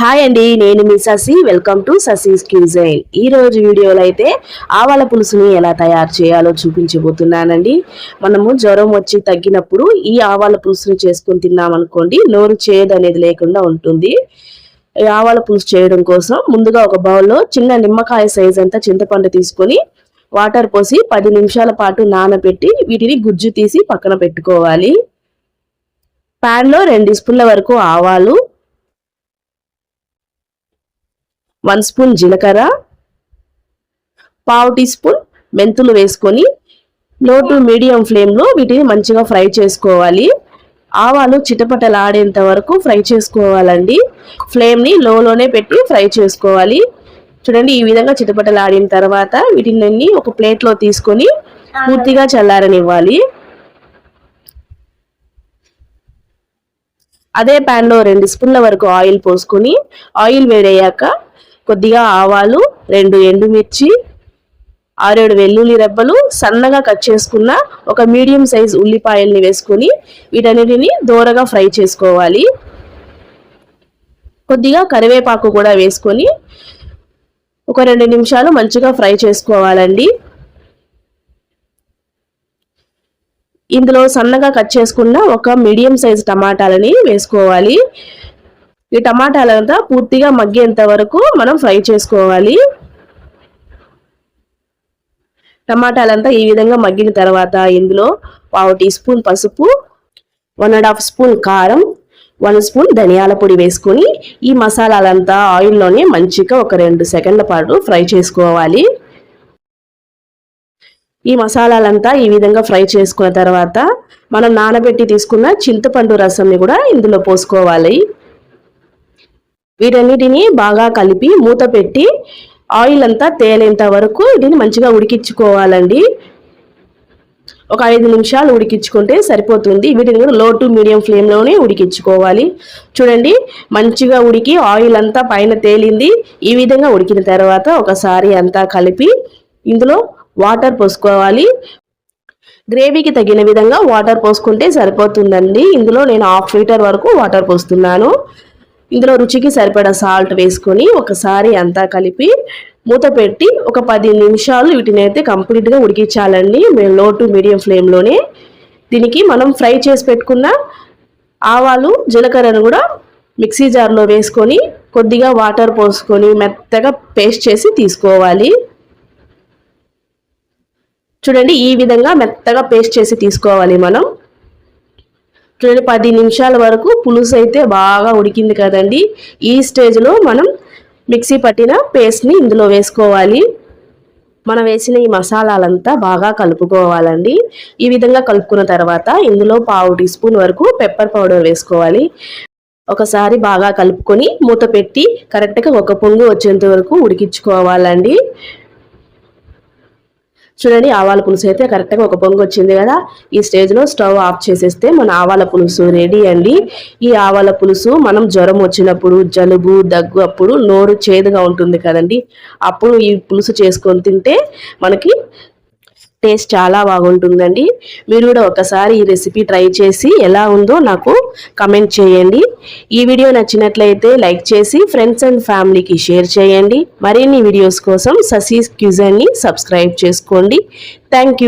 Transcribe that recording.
Hi అండి నేను మీ Sasi welcome to Sasi's cuisine ఈ రోజు వీడియోలో అయితే ఆవాల పులుసుని ఎలా తయారు చేయాలో చూపించబోతున్నానండి. మనము జ్వరం వచ్చి తగ్గినప్పుడు ఈ ఆవాల పులుసుని చేసుకొని తిన్నామనుకోండి నోరు చేదు అనేది లేకుండా ఉంటుంది. ఈ ఆవాల పులుసు చేయడం కోసం ముందుగా ఒక బౌల్లో చిన్న నిమ్మకాయ సైజ్ అంతా చింతపండు తీసుకొని వాటర్ పోసి పది నిమిషాల పాటు నానబెట్టి వీటిని గుజ్జు తీసి పక్కన పెట్టుకోవాలి. ప్యాన్లో రెండు స్పూన్ల వరకు ఆవాలు వన్ స్పూన్ జీలకర్ర పావు టీ స్పూన్ మెంతులు వేసుకొని లో టు మీడియం ఫ్లేమ్లో వీటిని మంచిగా ఫ్రై చేసుకోవాలి. ఆవాలు చిటపటలాడేంత వరకు ఫ్రై చేసుకోవాలండి. ఫ్లేమ్ని లోలోనే పెట్టి ఫ్రై చేసుకోవాలి. చూడండి ఈ విధంగా చిటపటలాడిన తర్వాత వీటిని ఒక ప్లేట్లో తీసుకొని పూర్తిగా చల్లారనివ్వాలి. అదే ప్యాన్లో రెండు స్పూన్ల వరకు ఆయిల్ పోసుకొని ఆయిల్ వేడయ్యాక కొద్దిగా ఆవాలు రెండు ఎండుమిర్చి ఆరేడు వెల్లుల్లి రెబ్బలు సన్నగా కట్ చేసుకున్న ఒక మీడియం సైజ్ ఉల్లిపాయల్ని వేసుకొని వీటన్నిటిని దూరగా ఫ్రై చేసుకోవాలి. కొద్దిగా కరివేపాకు కూడా వేసుకొని ఒక రెండు నిమిషాలు మంచిగా ఫ్రై చేసుకోవాలండి. ఇందులో సన్నగా కట్ చేసుకున్న ఒక మీడియం సైజ్ టమాటాలని వేసుకోవాలి. ఈ టమాటాలంతా పూర్తిగా మగ్గేంత వరకు మనం ఫ్రై చేసుకోవాలి. టమాటాలంతా ఈ విధంగా మగ్గిన తర్వాత ఇందులో పావు టీ స్పూన్ పసుపు వన్ అండ్ హాఫ్ స్పూన్ కారం వన్ స్పూన్ ధనియాల పొడి వేసుకొని ఈ మసాలాలంతా ఆయిల్లోనే మంచిగా ఒక రెండు సెకండ్ల పాటు ఫ్రై చేసుకోవాలి. ఈ మసాలాలంతా ఈ విధంగా ఫ్రై చేసుకున్న తర్వాత మనం నానబెట్టి తీసుకున్న చింతపండు రసంని కూడా ఇందులో పోసుకోవాలి. వీటన్నిటిని బాగా కలిపి మూత పెట్టి ఆయిల్ అంతా తేలేంత వరకు వీటిని మంచిగా ఉడికించుకోవాలండి. ఒక ఐదు నిమిషాలు ఉడికించుకుంటే సరిపోతుంది. వీటిని కూడా లో టు మీడియం ఫ్లేమ్లోనే ఉడికించుకోవాలి. చూడండి మంచిగా ఉడికి ఆయిల్ అంతా పైన తేలింది. ఈ విధంగా ఉడికిన తర్వాత ఒకసారి అంతా కలిపి ఇందులో వాటర్ పోసుకోవాలి. గ్రేవీకి తగిన విధంగా వాటర్ పోసుకుంటే సరిపోతుందండి. ఇందులో నేను హాఫ్ లీటర్ వరకు వాటర్ పోస్తున్నాను. ఇందులో రుచికి సరిపడా సాల్ట్ వేసుకొని ఒకసారి అంతా కలిపి మూత పెట్టి ఒక పది నిమిషాలు వీటిని అయితే కంప్లీట్గా ఉడికించాలండి. మేము లో టు మీడియం ఫ్లేమ్లోనే. దీనికి మనం ఫ్రై చేసి పెట్టుకున్న ఆవాలు జీలకర్రను కూడా మిక్సీ జార్లో వేసుకొని కొద్దిగా వాటర్ పోసుకొని మెత్తగా పేస్ట్ చేసి తీసుకోవాలి. చూడండి ఈ విధంగా మెత్తగా పేస్ట్ చేసి తీసుకోవాలి మనం. చూడండి పది నిమిషాల వరకు పులుసు అయితే బాగా ఉడికింది కదండి. ఈ స్టేజ్లో మనం మిక్సీ పట్టిన పేస్ట్ని ఇందులో వేసుకోవాలి. మనం వేసిన ఈ మసాలాలంతా బాగా కలుపుకోవాలండి. ఈ విధంగా కలుపుకున్న తర్వాత ఇందులో పావు టీ స్పూన్ వరకు పెప్పర్ పౌడర్ వేసుకోవాలి. ఒకసారి బాగా కలుపుకొని మూత పెట్టి కరెక్ట్గా ఒక పొంగు వచ్చేంత వరకు ఉడికించుకోవాలండి. చూడండి ఆవాల పులుసు అయితే కరెక్ట్గా ఒక పొంగు వచ్చింది కదా. ఈ స్టేజ్లో స్టవ్ ఆఫ్ చేసేస్తే మన ఆవాల పులుసు రెడీ అండి. ఈ ఆవాల పులుసు మనం జ్వరం వచ్చినప్పుడు జలుబు దగ్గు అప్పుడు నోరు చేదుగా ఉంటుంది కదండి. అప్పుడు ఈ పులుసు చేసుకొని తింటే మనకి టేస్ట్ చాలా బాగుంటుందండి. మీరు కూడా ఒకసారి ఈ రెసిపీ ట్రై చేసి ఎలా ఉందో నాకు కమెంట్ చేయండి. ఈ వీడియో నచ్చినట్లయితే లైక్ చేసి ఫ్రెండ్స్ అండ్ ఫ్యామిలీకి షేర్ చేయండి. మరిన్ని వీడియోస్ కోసం ససీస్ క్యూజన్ని సబ్స్క్రైబ్ చేసుకోండి. థ్యాంక్